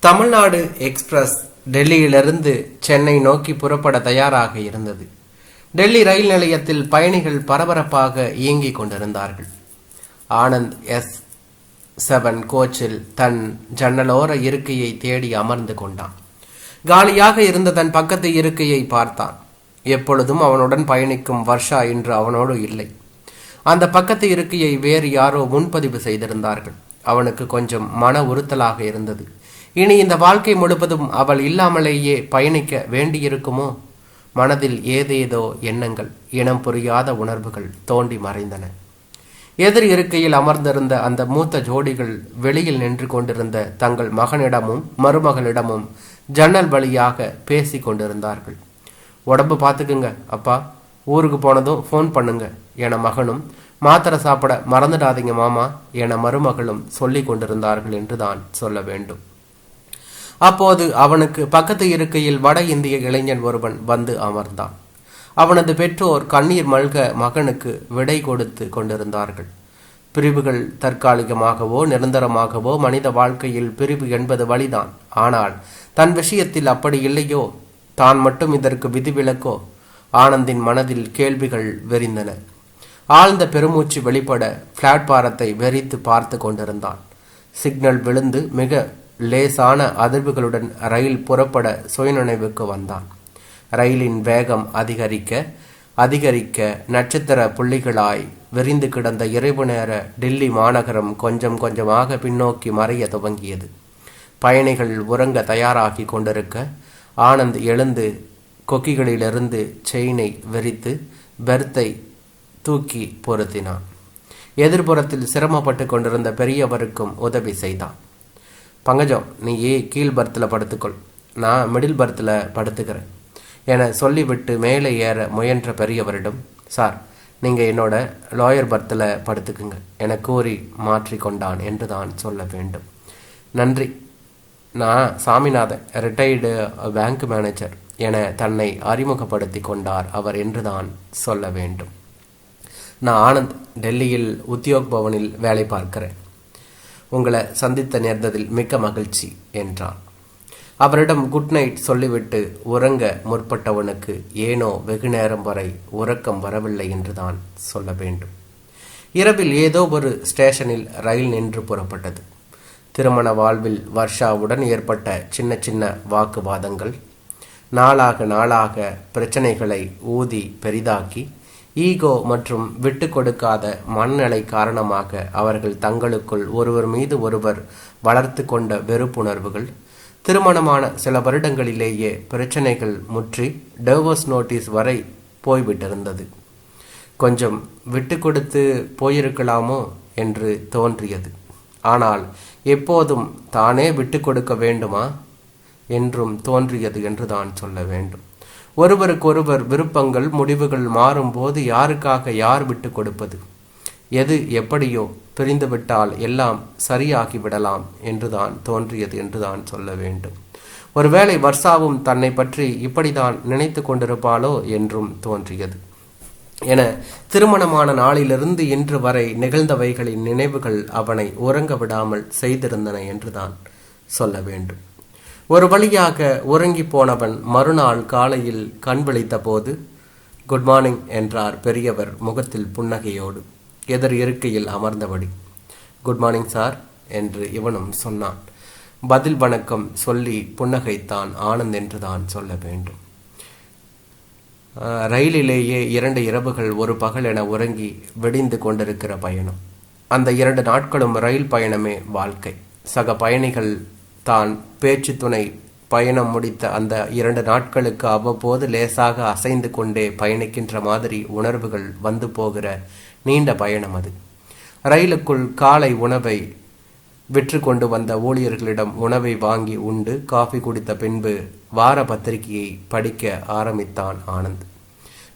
Tamil Nadu express டெல்லியிலிருந்து சென்னை நோக்கி புறப்பட தயாராக இருந்தது. டெல்லி ரயில் நிலையத்தில் பயணிகள் பரபரப்பாக இயங்கிக் கொண்டிருந்தார்கள். ஆனந்த் எஸ் செவன் கோச்சில் தன் ஜன்னலோர இருக்கையை தேடி அமர்ந்து கொண்டான். காலியாக இருந்த தன் பக்கத்து இருக்கையை பார்த்தான். எப்பொழுதும் அவனுடன் பயணிக்கும் வர்ஷா இன்று அவனோடு இல்லை. அந்த பக்கத்து இருக்கையை வேறு யாரோ முன்பதிவு செய்திருந்தார்கள். அவனுக்கு கொஞ்சம் மன உறுத்தலாக இருந்தது. இனி இந்த வாழ்க்கை முழுவதும் அவள் இல்லாமலேயே பயணிக்க வேண்டியிருக்குமோ? மனதில் ஏதேதோ எண்ணங்கள் இனம் புரியாத உணர்வுகள் தோண்டி மறைந்தன. எதிர் இருக்கையில் அமர்ந்திருந்த அந்த மூத்த ஜோடிகள் வெளியில் நின்று கொண்டிருந்த தங்கள் மகனிடமும் மருமகளிடமும் ஜன்னல் வழியாக பேசி கொண்டிருந்தார்கள். உடம்பு பார்த்துக்குங்க அப்பா. ஊருக்கு போனதும் ஃபோன் பண்ணுங்க என மகனும் மாத்திரை சாப்பிட மறந்துடாதீங்க மாமா என மருமகளும் சொல்லி கொண்டிருந்தார்கள் என்று தான் சொல்ல வேண்டும். அப்போது அவனுக்கு பக்கத்து இருக்கையில் வட இந்திய இளைஞன் ஒருவன் வந்து அமர்ந்தான். அவனது பெற்றோர் கண்ணீர் மல்க மகனுக்கு விடை கொடுத்து கொண்டிருந்தார்கள். பிரிவுகள் தற்காலிகமாகவோ நிரந்தரமாகவோ மனித வாழ்க்கையில் பிரிவு என்பது வழிதான். ஆனால் தன் விஷயத்தில் அப்படி இல்லையோ? தான் மட்டும் இதற்கு விதிவிலக்கோ ஆனந்தின் மனதில் கேள்விகள் வெறிந்தன ஆழ்ந்த பெருமூச்சு வெளிப்பட பிளாட்பாரத்தை வெறித்து பார்த்து கொண்டிருந்தான். சிக்னல் விழுந்து மிக லேசான அதிர்வுகளுடன் ரயில் புறப்பட சுயநினைவுக்கு வந்தான். ரயிலின் வேகம் அதிகரிக்க அதிகரிக்க நட்சத்திர புள்ளிகளாய் விரிந்து கிடந்த இரவு நேர டெல்லி மாநகரம் கொஞ்சம் கொஞ்சமாக பின்னோக்கி மறைய துவங்கியது. பயணிகள் உறங்க தயாராகி கொண்டிருக்க ஆனந்த் எழுந்து கொக்கிகளிலிருந்து செயினை விரித்து பெர்த்தை தூக்கி பொருத்தினான். எதிர்புறத்தில் சிரமப்பட்டு கொண்டிருந்த பெரியவருக்கும் உதவி செய்தான். பங்கஜம் நீ கீழ் பர்த்தில் படுத்துக்கொள். நான் மிடில் பர்த்தில் படுத்துக்கிறேன். என சொல்லிவிட்டு மேலே ஏற முயன்ற பெரியவரிடம் சார் நீங்கள் என்னோட லாயர் பர்த்தில் படுத்துக்குங்க என கூறி மாற்றிக்கொண்டான் என்று தான் சொல்ல வேண்டும். நன்றி. நான் சாமிநாதன் ரிட்டையர்டு பேங்க் மேனேஜர் என தன்னை அறிமுகப்படுத்தி கொண்டார் அவர் என்று தான் சொல்ல வேண்டும். நான் ஆனந்த் டெல்லியில் உத்தியோக் பவனில் வேலை பார்க்கிறேன். உங்களை சந்தித்த நேர்ந்ததில் மிக்க மகிழ்ச்சி என்றான். அவரிடம் குட் நைட் சொல்லிவிட்டு உறங்க முற்பட்டவனுக்கு ஏனோ வெகு நேரம் வரை உறக்கம் வரவில்லை என்றுதான் சொல்ல வேண்டும். இரவில் ஏதோ ஒரு ஸ்டேஷனில் ரயில் நின்று புறப்பட்டது. திருமண வாழ்வில் வர்ஷாவுடன் ஏற்பட்ட சின்ன சின்ன வாக்குவாதங்கள் நாளாக நாளாக பிரச்சனைகளை ஊதி பெரிதாக்கி ஈகோ மற்றும் விட்டு கொடுக்காத மனநிலை காரணமாக அவர்கள் தங்களுக்குள் ஒருவர் மீது ஒருவர் வளர்த்து கொண்ட வெறுப்புணர்வுகள் திருமணமான சில வருடங்களிலேயே பிரச்சனைகள் முற்றி டேவர்ஸ் நோட்டீஸ் வரை போய்விட்டிருந்தது. கொஞ்சம் விட்டு கொடுத்து போயிருக்கலாமோ என்று தோன்றியது. ஆனால் எப்போதும் தானே விட்டு கொடுக்க வேண்டுமா? என்றும் தோன்றியது என்று தான் சொல்ல வேண்டும். ஒருவருக்கொருவர் விருப்பங்கள் முடிவுகள் மாறும்போது யாருக்காக யார் விட்டு கொடுப்பது? எது எப்படியோ பிரிந்துவிட்டால் எல்லாம் சரியாகி விடலாம் என்றுதான் தோன்றியது என்றுதான் சொல்ல வேண்டும். ஒருவேளை வர்ஷாவும் தன்னை பற்றி இப்படிதான் நினைத்து கொண்டிருப்பாளோ என்றும் தோன்றியது. என திருமணமான நாளிலிருந்து இன்று வரை நிகழ்ந்தவைகளின் நினைவுகள் அவனை உறங்க விடாமல் செய்திருந்தன என்றுதான் சொல்ல வேண்டும். ஒரு வழியாக உறங்கி போனவன் மறுநாள் காலையில் கண் விழித்த போது குட் மார்னிங் என்றார் பெரியவர் முகத்தில் புன்னகையோடு எதிர் இருக்கையில் அமர்ந்தபடி. குட் மார்னிங் சார் என்று இவனும் சொன்னான். பதில் வணக்கம் சொல்லி புன்னகைத்தான் ஆனந்த் என்றுதான் சொல்ல வேண்டும். ரயிலிலேயே இரண்டு இரவுகள் ஒரு பகல் என உறங்கி வெடிந்து கொண்டிருக்கிற பயணம். அந்த இரண்டு நாட்களும் ரயில் பயணமே வாழ்க்கை. சக பயணிகள் தான் பேச்சு துணை பயணம் முடித்த அந்த இரண்டு நாட்களுக்கு அவ்வப்போது லேசாக அசைந்து கொண்டே பயணிக்கின்ற மாதிரி உணர்வுகள் வந்து போகிற நீண்ட பயணம் அது. ரயிலுக்குள் காலை உணவை விற்று கொண்டு வந்த ஊழியர்களிடம் உணவை வாங்கி உண்டு காஃபி குடித்த பின்பு வார பத்திரிகையை படிக்க ஆரம்பித்தான் ஆனந்த்.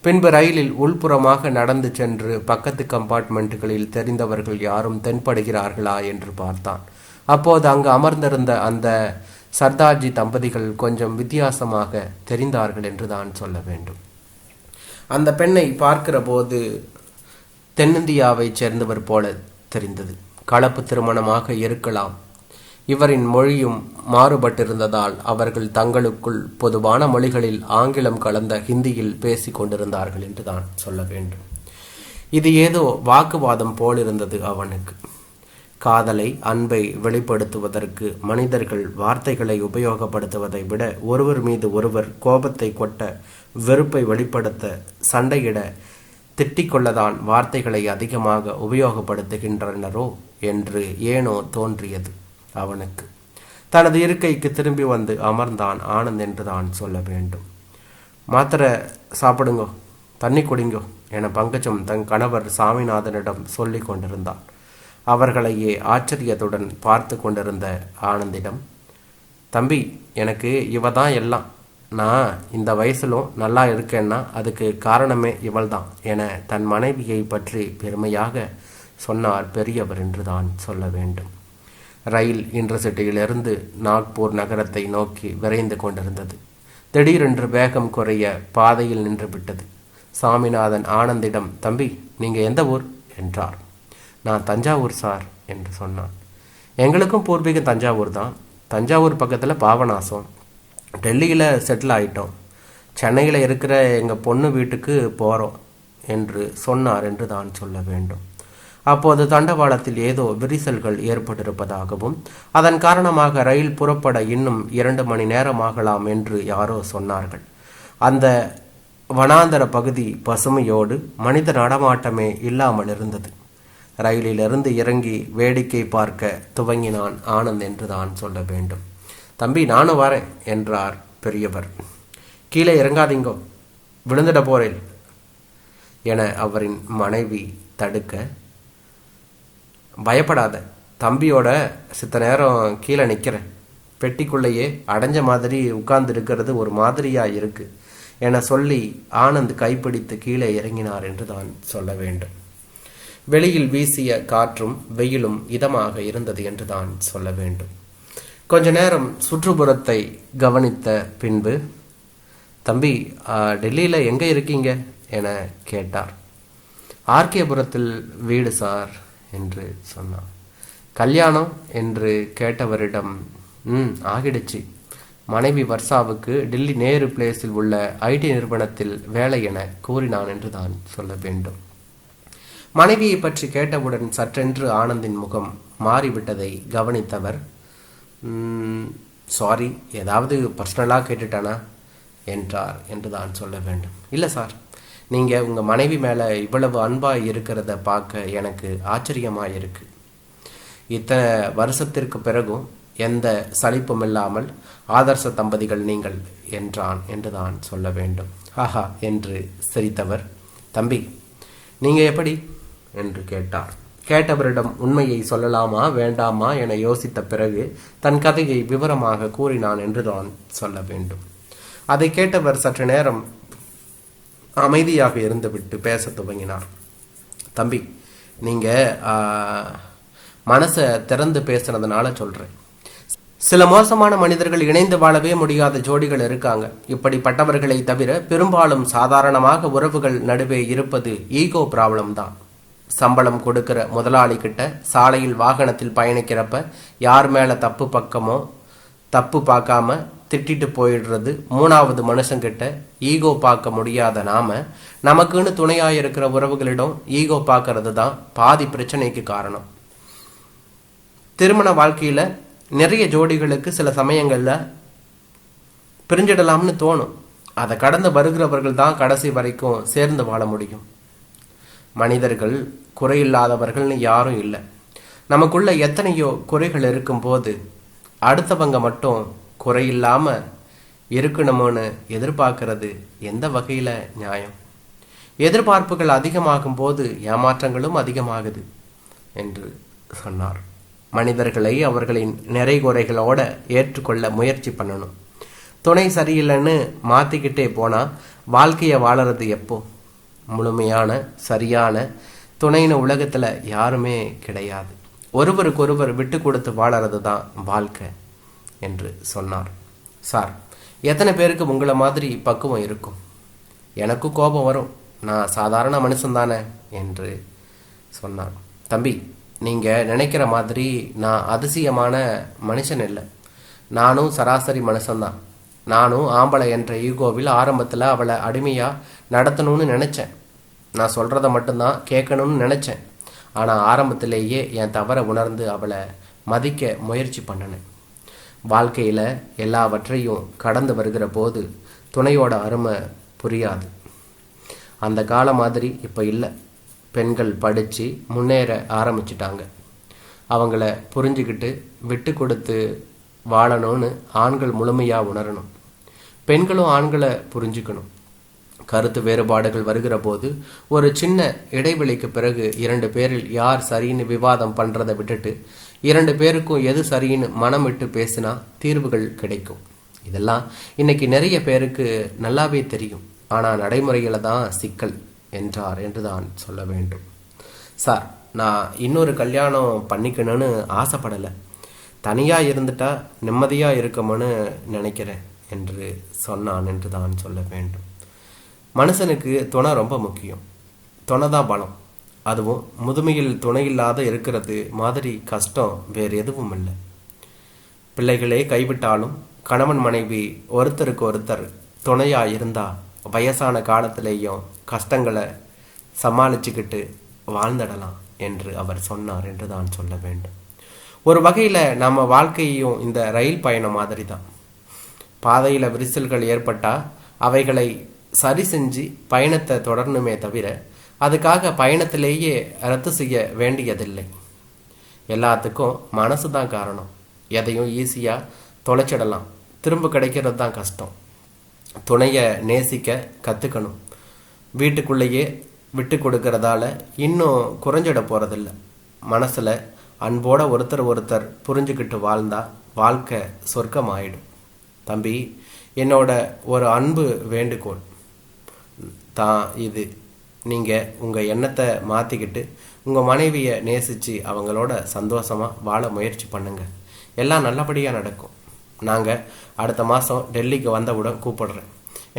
பின்பு ரயிலில் உள்புறமாக நடந்து சென்று பக்கத்து கம்பார்ட்மெண்ட்டுகளில் தெரிந்தவர்கள் யாரும் தென்படுகிறார்களா என்று பார்த்தான். அப்போது அங்கு அமர்ந்திருந்த அந்த சர்தார்ஜி தம்பதிகள் கொஞ்சம் வித்தியாசமாக தெரிந்தார்கள் என்று தான் சொல்ல வேண்டும். அந்த பெண்ணை பார்க்கிற போது தென்னிந்தியாவைச் சேர்ந்தவர் போல தெரிந்தது. கலப்பு திருமணமாக இருக்கலாம். இவரின் மொழியும் மாறுபட்டிருந்ததால் அவர்கள் தங்களுக்குள் பொதுவான மொழிகளில் ஆங்கிலம் கலந்த ஹிந்தியில் பேசிக் கொண்டிருந்தார்கள் என்றுதான் சொல்ல வேண்டும். இது ஏதோ வாக்குவாதம் போலிருந்தது அவனுக்கு. காதலை அன்பை வெளிப்படுத்துவதற்கு மனிதர்கள் வார்த்தைகளை உபயோகப்படுத்துவதை விட ஒருவர் மீது ஒருவர் கோபத்தை கொட்ட வெறுப்பை வெளிப்படுத்த சண்டையிட திட்டிக்கொள்ளதான் வார்த்தைகளை அதிகமாக உபயோகப்படுத்துகின்றனரோ என்று ஏனோ தோன்றியது அவனுக்கு. தனது இருக்கைக்கு திரும்பி வந்து அமர்ந்தான் ஆனந்த் என்று தான் சொல்ல வேண்டும். மாத்திரை சாப்பிடுங்கோ தண்ணி குடிங்கோ என பங்கஜம் தன் கணவர் சாமிநாதனிடம் சொல்லி கொண்டிருந்தான். அவர்களையே ஆச்சரியத்துடன் பார்த்து கொண்டிருந்த ஆனந்திடம் தம்பி எனக்கு இவ தான் எல்லாம். நான் இந்த வயசிலும் நல்லா இருக்கேன்னா அதுக்கு காரணமே இவள்தான் என தன் மனைவியை பற்றி பெருமையாக சொன்னார் பெரியவர் என்று தான் சொல்ல வேண்டும். ரயில் இன்டர்சிட்டியிலிருந்து நாக்பூர் நகரத்தை நோக்கி விரைந்து கொண்டிருந்தது. திடீரென்று வேகம் குறைய பாதையில் நின்று விட்டது. சாமிநாதன் ஆனந்திடம் தம்பி நீங்கள் எந்த ஊர்? என்றார். நான் தஞ்சாவூர் சார் என்று சொன்னான். எங்களுக்கும் பூர்வீகம் தஞ்சாவூர் தான். தஞ்சாவூர் பக்கத்தில் பாபநாசம். டெல்லியில் செட்டில் ஆயிட்டோம். சென்னையில் இருக்கிற எங்கள் பொண்ணு வீட்டுக்கு போகிறோம் என்று சொன்னார் என்று தான் சொல்ல வேண்டும். அப்போது தண்டவாளத்தில் ஏதோ விரிசல்கள் ஏற்பட்டிருப்பதாகவும் அதன் காரணமாக ரயில் புறப்பட இன்னும் இரண்டு மணி நேரமாகலாம் என்று யாரோ சொன்னார்கள். அந்த வனாந்தர பகுதி பசுமையோடு மனித நடமாட்டமே இல்லாமல் இருந்தது. ரயிலிலிருந்து இறங்கி வேடிக்கை பார்க்க துவங்கினான் ஆனந்த் என்று தான் சொல்ல வேண்டும். தம்பி நானும் வரேன் என்றார் பெரியவர். கீழே இறங்காதீங்கோ விழுந்துட போறேன் என அவரின் மனைவி தடுக்க. பயப்படாத தம்பியோட சித்த நேரம் கீழே நிற்கிறேன் பெட்டிக்குள்ளேயே அடைஞ்ச மாதிரி உட்கார்ந்து இருக்கிறது ஒரு மாதிரியா இருக்கு என சொல்லி ஆனந்த் கைப்பிடித்து கீழே இறங்கினார் என்று தான் சொல்ல வேண்டும். வெளியில் வீசிய காற்றும் வெயிலும் இதமாக இருந்தது என்று தான் சொல்ல வேண்டும். கொஞ்ச நேரம் சுற்றுப்புறத்தை கவனித்த பின்பு தம்பி டெல்லியில் எங்கே இருக்கீங்க? என கேட்டார். ஆர்கேபுரத்தில் வீடு சார் என்று சொன்னார். கல்யாணம் என்று கேட்டவரிடம் ம் ஆகிடுச்சு. மனைவி வர்ஷாவுக்கு டெல்லி நேரு பிளேஸில் உள்ள ஐடி நிறுவனத்தில் வேலை என கூறினான் என்று தான் சொல்ல வேண்டும். மனைவியை பற்றி கேட்டவுடன் சற்றென்று ஆனந்தின் முகம் மாறிவிட்டதை கவனித்தவர் சாரி ஏதாவது பர்சனலாக கேட்டுட்டானா? என்றார் என்று தான் சொல்ல வேண்டும். இல்லை சார் நீங்கள் உங்கள் மனைவி மேலே இவ்வளவு அன்பாக இருக்கிறத பார்க்க எனக்கு ஆச்சரியமாக இருக்குது இத்தனை வருஷத்திற்கு பிறகும் எந்த சலிப்பும் இல்லாமல் ஆதர்ச தம்பதிகள் நீங்கள் என்றான் என்று தான் சொல்ல வேண்டும். ஆஹா என்று சிரித்தவர். தம்பி நீங்கள் எப்படி என்று கேட்டார். கேட்டவரிடம் உண்மையை சொல்லலாமா வேண்டாமா என யோசித்த பிறகு தன் கதையை விவரமாக கூறினான் என்றுதான் சொல்ல வேண்டும். அதை கேட்டவர் சற்று நேரம் அமைதியாக இருந்துவிட்டு பேச துவங்கினார். தம்பி நீங்க மனசை திறந்து பேசுனதுனால சொல்றேன். சில மோசமான மனிதர்கள் இணைந்து வாழவே முடியாத ஜோடிகள் இருக்காங்க. இப்படிப்பட்டவர்களை தவிர பெரும்பாலும் சாதாரணமாக உறவுகள் நடுவே இருப்பது ஈகோ ப்ராப்ளம் தான். சம்பளம் கொடுக்கிற முதலாளி கிட்ட சாலையில் வாகனத்தில் பயணிக்கிறப்ப யார் மேலே தப்பு பக்கமோ தப்பு பார்க்காம திட்டிட்டு போயிடுறது மூணாவது மனுஷங்கிட்ட ஈகோ பார்க்க முடியாத நாம நமக்குன்னு துணையாக இருக்கிற உறவுகளிடம் ஈகோ பார்க்கறது தான் பாதி பிரச்சனைக்கு காரணம். திருமண வாழ்க்கையில் நிறைய ஜோடிகளுக்கு சில சமயங்களில் பிரிஞ்சிடலாம்னு தோணும். அதை கடந்து வருகிறவர்கள் தான் கடைசி வரைக்கும் சேர்ந்து வாழ முடியும். மனிதர்கள் குறையில்லாதவர்கள்னு யாரும் இல்லை. நமக்குள்ள எத்தனையோ குறைகள் இருக்கும்போது அடுத்தவங்க மட்டும் குறையில்லாமல் இருக்கணுமோன்னு எதிர்பார்க்கறது எந்த வகையில் நியாயம்? எதிர்பார்ப்புகள் அதிகமாகும் போது ஏமாற்றங்களும் அதிகமாகுது என்று சொன்னார். மனிதர்களை அவர்களின் நிறை குறைகளோட ஏற்றுக்கொள்ள முயற்சி பண்ணணும். துணை சரியில்லைன்னு மாற்றிக்கிட்டே போனால் வாழ்க்கையை வாழறது எப்போ? முழுமையான சரியான துணைன்னு உலகத்துல யாருமே கிடையாது. ஒருவருக்கொருவர் விட்டு கொடுத்து வாழறது தான் வாழ்க்கை என்று சொன்னார். சார் எத்தனை பேருக்கு உங்களை மாதிரி பக்குவம் இருக்கும்? எனக்கும் கோபம் வரும். நான் சாதாரண மனுஷன் தானே என்று சொன்னார். தம்பி நீங்கள் நினைக்கிற மாதிரி நான் அதிசயமான மனுஷன் இல்லை. நானும் சராசரி மனுஷன்தான். நானும் ஆம்பளை என்ற ஈகோவில் ஆரம்பத்தில் அவளை அடிமையாக நடத்தணும்னு நினச்சேன். நான் சொல்கிறத மட்டும்தான் கேட்கணும்னு நினச்சேன். ஆனால் ஆரம்பத்திலேயே என் தவறை உணர்ந்து அவளை மதிக்க முயற்சி பண்ணினேன். வாழ்க்கையில் எல்லாவற்றையும் கடந்து வருகிற போது துணையோட அருமை புரியாது. அந்த காலம் மாதிரி இப்போ இல்லை. பெண்கள் படித்து முன்னேற ஆரம்பிச்சிட்டாங்க. அவங்கள புரிஞ்சுக்கிட்டு விட்டு கொடுத்து வாழணும்னு ஆண்கள் முழுமையாக உணரணும். பெண்களும் ஆண்களை புரிஞ்சுக்கணும். கருத்து வேறுபாடுகள் வருகிற போது ஒரு சின்ன இடைவெளிக்கு பிறகு இரண்டு பேரில் யார் சரின்னு விவாதம் பண்ணுறதை விட்டுட்டு இரண்டு பேருக்கும் எது சரின்னு மனம் விட்டு பேசினா தீர்வுகள் கிடைக்கும். இதெல்லாம் இன்னைக்கு நிறைய பேருக்கு நல்லாவே தெரியும். ஆனால் நடைமுறையில் தான் சிக்கல் என்றார் என்று தான் சொல்ல வேண்டும். சார் நான் இன்னொரு கல்யாணம் பண்ணிக்கணும்னு ஆசைப்படலை. தனியாக இருந்துட்டா நிம்மதியாக இருக்கணும்னு நினைக்கிறேன் என்று சொன்னான் என்று தான் சொல்ல வேண்டும். மனுஷனுக்கு துணை ரொம்ப முக்கியம். துணை தான் பலம். அதுவும் முதுமையில் துணை இல்லாத இருக்கிறது மாதிரி கஷ்டம் வேறு எதுவும் இல்லை. பிள்ளைகளே கைவிட்டாலும் கணவன் மனைவி ஒருத்தருக்கு ஒருத்தர் துணையாக இருந்தால் வயசான காலத்திலேயும் கஷ்டங்களை சமாளிச்சுக்கிட்டு வாழ்ந்துடலாம் என்று அவர் சொன்னார் என்று தான் சொல்ல வேண்டும். ஒரு வகையில் நம்ம வாழ்க்கையும் இந்த ரயில் பயணம் மாதிரி தான் பாதையில் விரிசல்கள் ஏற்பட்டால் அவைகளை சரி செஞ்சு பயணத்தை தொடரணுமே தவிர அதுக்காக பயணத்திலேயே ரத்து செய்ய வேண்டியதில்லை. எல்லாத்துக்கும் மனசு தான் காரணம். எதையும் ஈஸியாக தொலைச்சிடலாம். திரும்ப கிடைக்கிறது தான் கஷ்டம். துணையை நேசிக்க கற்றுக்கணும் வீட்டுக்குள்ளேயே விட்டு கொடுக்கறதால இன்னும் குறைஞ்சிட போகிறதில்ல மனசில் அன்போட ஒருத்தர் ஒருத்தர் புரிஞ்சுக்கிட்டு வாழ்ந்தா வாழ்க்கை சொர்க்கமாயிடும். தம்பி என்னோட ஒரு அன்பு வேண்டுகோள். தான் இது. நீங்கள் உங்கள் எண்ணத்தை மாற்றிக்கிட்டு உங்கள் மனைவியை நேசித்து அவங்களோட சந்தோஷமாக வாழ முயற்சி பண்ணுங்கள் எல்லாம் நல்லபடியாக நடக்கும். நாங்கள் அடுத்த மாதம் டெல்லிக்கு வந்தவுடன் கூப்பிடுறேன்.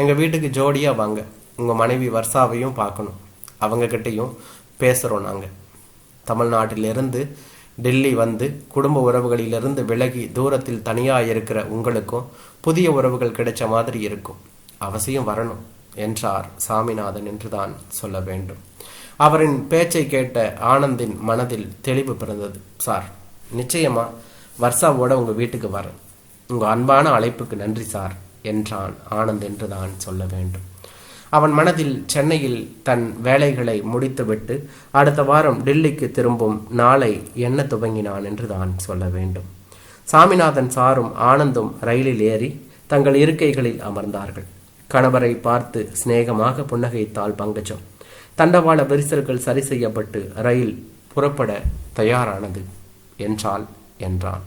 எங்கள் வீட்டுக்கு ஜோடியாக வாங்க. உங்கள் மனைவி வர்ஷாவையும் பார்க்கணும். அவங்கக்கிட்டேயும் பேசுகிறோம் நாங்கள் தமிழ்நாட்டிலிருந்து டெல்லி வந்து குடும்ப உறவுகளிலிருந்து விலகி தூரத்தில் தனியாக இருக்கிற உங்களுக்கும் புதிய உறவுகள் கிடைச்ச மாதிரி இருக்கும். அவசியம் வரணும். என்றார். சாமிநாதன் என்றுதான் சொல்ல வேண்டும். அவரின் பேச்சை கேட்ட ஆனந்தின் மனதில் தெளிவு பிறந்தது. சார் நிச்சயமா வர்ஷாவோட உங்க வீட்டுக்கு வரேன். உங்க அன்பான அழைப்புக்கு நன்றி சார் என்றான் ஆனந்த் என்றுதான் சொல்ல வேண்டும். அவன் மனதில் சென்னையில் தன் வேலைகளை முடித்துவிட்டு அடுத்த வாரம் டெல்லிக்கு திரும்பும் நாளை என்ன துவங்கினான் என்று தான் சொல்ல வேண்டும். சாமிநாதன் சாரும் ஆனந்தும் ரயிலில் ஏறி தங்கள் இருக்கைகளில் அமர்ந்தார்கள். கணவரை பார்த்து சிநேகமாக புன்னகைத்தாள் பங்கஜம். தண்டவாள விரிசல்கள் சரி செய்யப்பட்டு ரயில் புறப்பட தயாரானது என்றாள் என்றான்.